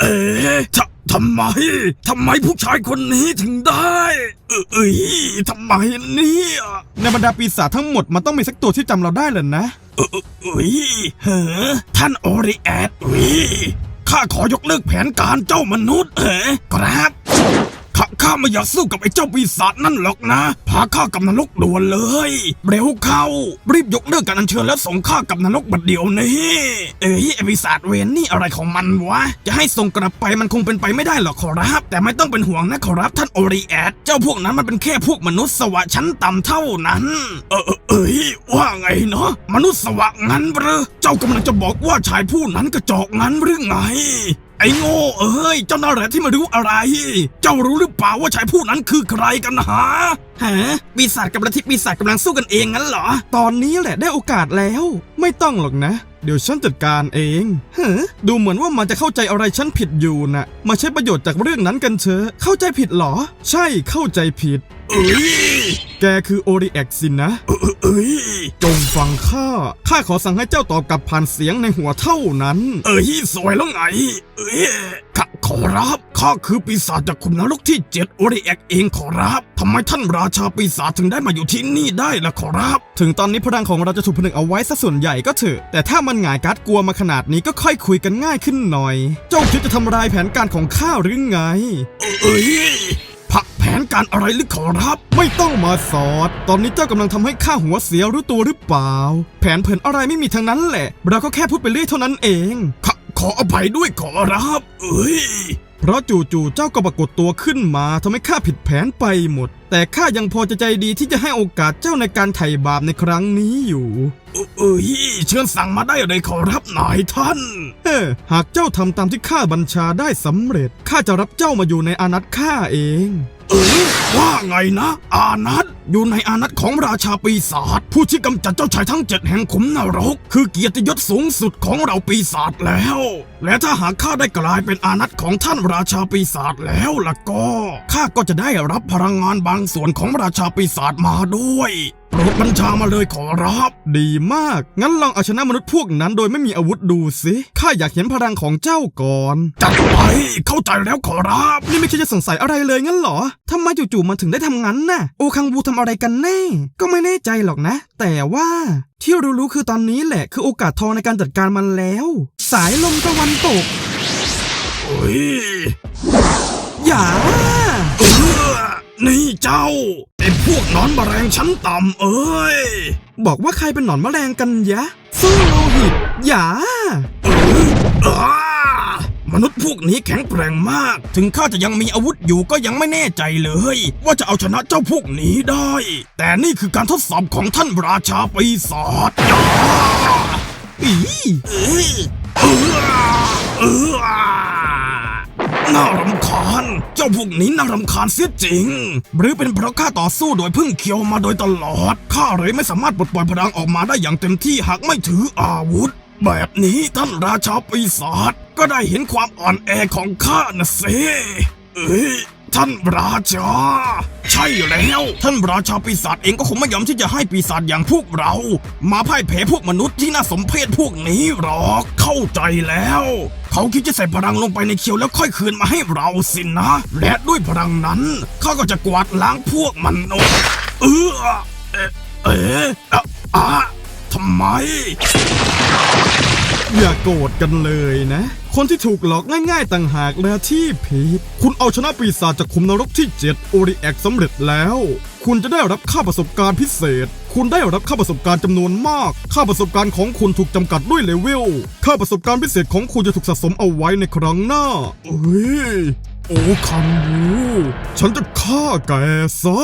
เอ๊ะททำไม ทำไมผู้ชายคนนี้ถึงได้ เออเอ้ยทำไมเนี่ยในบรรดาปีศาจทั้งหมดมันต้องมีสักตัวที่จำเราได้แหละนะ เออเออเอ้ยเฮ้อท่านโอริแอดเอ้ยข้าขอยกเลิกแผนการเจ้ามนุษย์เอ๋ครับข้าข้า ไม่อยากสู้กับไอ้เจ้าปีศาจนั่นหรอกนะ พาข้ากำนันนกด่วนเลย เร็วเข้า รีบยกเลิกการอัญเชิญและส่งข้ากำนันนกบัดเดี๋ยวนี้เอ้ยไอ้ปีศาจเวนนี่อะไรของมันวะ จะให้ส่งกลับไปมันคงเป็นไปไม่ได้หรอกขอรับ แต่ไม่ต้องเป็นห่วงนะขอรับท่านโอริแอดเจ้าพวกนั้นมันเป็นแค่พวกมนุษย์สวะชั้นต่ำเท่านั้น เออเออเอ้ยว่าไงเนาะมนุษย์สวะงั้นหรือเจ้ากำลังจะบอกว่าชายผู้นั้นกระจอกงั้นหรือไง ไอ้โง่เอ้ย เจ้านาแหละที่ไม่รู้อะไร เจ้ารู้หรือเปล่าว่าชายผู้นั้นคือใครกันฮะฮะปีศาจกับลัทธิปีศาจกำลังสู้กันเองงั้นเหรอ ตอนนี้แหละได้โอกาสแล้ว ไม่ต้องหรอกนะ เดี๋ยวฉันจัดการเองเฮ้อดูเหมือนว่ามันจะเข้าใจอะไรฉันผิดอยู่นะมาใช้ประโยชน์จากเรื่องนั้นกันเถอะเข้าใจผิดเหรอ ใช่เข้าใจผิดเอ้ย แกคือโอริแอกสินนะเออเอ้ยจงฟังข้า ข้าขอสั่งให้เจ้าตอบกลับผ่านเสียงในหัวเท่านั้น เอ้ยสวยแล้วไง เอ้ยข้าขอรับ ข้าคือปีศาจจากขุมนรกที่เจ็ดโอริแอกเองขอรับทำไมท่านราชาปีศาจถึงได้มาอยู่ที่นี่ได้ล่ะขอรับ ถึงตอนนี้พลังของเราจะถูกผนึกเอาไว้ซะส่วนใหญ่ก็เถอะ แต่ถ้ามันหงายการ์ดกลัวมาขนาดนี้ก็ค่อยคุยกันง่ายขึ้นหน่อย เจ้าคิดจะทำลายแผนการของข้าหรือไง เอ้ยผักแผ นการอะไรหรือขอรับ ไม่ต้องมาสอด ตอนนี้เจ้ากำลังทำให้ข้าหัวเสียรู้ตัวหรือเปล่า แผนเผินอะไรไม่มีทั้งนั้นแหละ เราก็แค่พูดไปเรื่อยเท่านั้นเองขอขออภัยด้วยขอรับ เอ้ย เพราะจู่ๆเจ้าก็ปรากฏตัวขึ้นมาทำให้ข้าผิดแผนไปหมด แต่ข้ายังพอจะใจดีที่จะให้โอกาสเจ้าในการไถ่บาปในครั้งนี้อยู่ เอ้ยเชิญสั่งมาได้เลยขอรับนายท่าน เออหากเจ้าทำตามที่ข้าบัญชาได้สำเร็จข้าจะรับเจ้ามาอยู่ในอานัตข้าเอง เออว่าไงนะ อานัตอยู่ในอานัตของราชาปีศาจผู้ที่กำจัดเจ้าชายทั้งเจ็ดแห่งขุมนรก คือเกียรติยศสูงสุดของเราปีศาจแล้ว และถ้าหากข้าได้กลายเป็นอานัตของท่านราชาปีศาจแล้วล่ะก็ข้าก็จะได้รับพลังงานบางส่วนของราชาปีศาจมาด้วยโปรดบัญชามาเลยขอรับ ดีมาก งั้นลองเอาชนะมนุษย์พวกนั้นโดยไม่มีอาวุธดูสิข้าอยากเห็นพลังของเจ้าก่อน จัดไป เข้าใจแล้วขอรับ นี่ไม่ใช่จะสงสัยอะไรเลยงั้นเหรอทำไมจู่ๆมันถึงได้ทำงั้นน่ะ โอคังบูทำอะไรกันแน่ ก็ไม่แน่ใจหรอกนะ แต่ว่าที่รู้ๆคือตอนนี้แหละคือโอกาสทองในการจัดการมันแล้ว สายลมตะวันตกเฮ้ยอย่า จ้าไอ้พวกหนอนแมลงชั้นต่ำเอ้ย บอกว่าใครเป็นหนอนแมลงกันยะสู้โลหิตอย่าเอ้ามนุษย์พวกนี้แข็งแกร่งมาก ถึงข้าจะยังมีอาวุธอยู่ก็ยังไม่แน่ใจเลย ว่าจะเอาชนะเจ้าพวกนี้ได้ แต่นี่คือการทดสอบของท่านราชาปีศาจอ้าอีเอ้ยเออเออน่ารำคาญ จ้าพวกนี้น่ารำคาญเสียจริง หรือเป็นเพราะข้าต่อสู้โดยพึ่งเคียวมาโดยตลอด ข้าเลยไม่สามารถปลดปล่อยพลังออกมาได้อย่างเต็มที่หากไม่ถืออาวุธ แบบนี้ท่านราชาปีศาจก็ได้เห็นความอ่อนแอของข้านะเซเอ้ย ท่านราชา ใช่แล้ว ท่านราชาปีศาจเองก็คงไม่ยอมที่จะให้ปีศาจอย่างพวกเรา มาพ่ายแพ้พวกมนุษย์ที่น่าสมเพชพวกนี้หรอกเข้าใจแล้ว เขาคิดจะใส่พลังลงไปในเคียวแล้วค่อยคืนมาให้เราสินะและด้วยพลังนั้นเขาก็จะกวาดล้างพวกมนุษย์เออเอ๊ะเอ๊ะอะอะทำไม อย่าโกรธกันเลยนะ คนที่ถูกหลอกง่ายๆต่างหากและที่ผิดคุณเอาชนะปีศาจจากขุมนรกที่ 7 โอริแอกสำเร็จแล้ว คุณจะได้รับค่าประสบการณ์พิเศษ คุณได้รับค่าประสบการณ์จำนวนมาก ค่าประสบการณ์ของคุณถูกจำกัดด้วยเลเวล ค่าประสบการณ์พิเศษของคุณจะถูกสะสมเอาไว้ในครั้งหน้าเฮ้ย โอ้คังบูฉันจะฆ่าแกซะ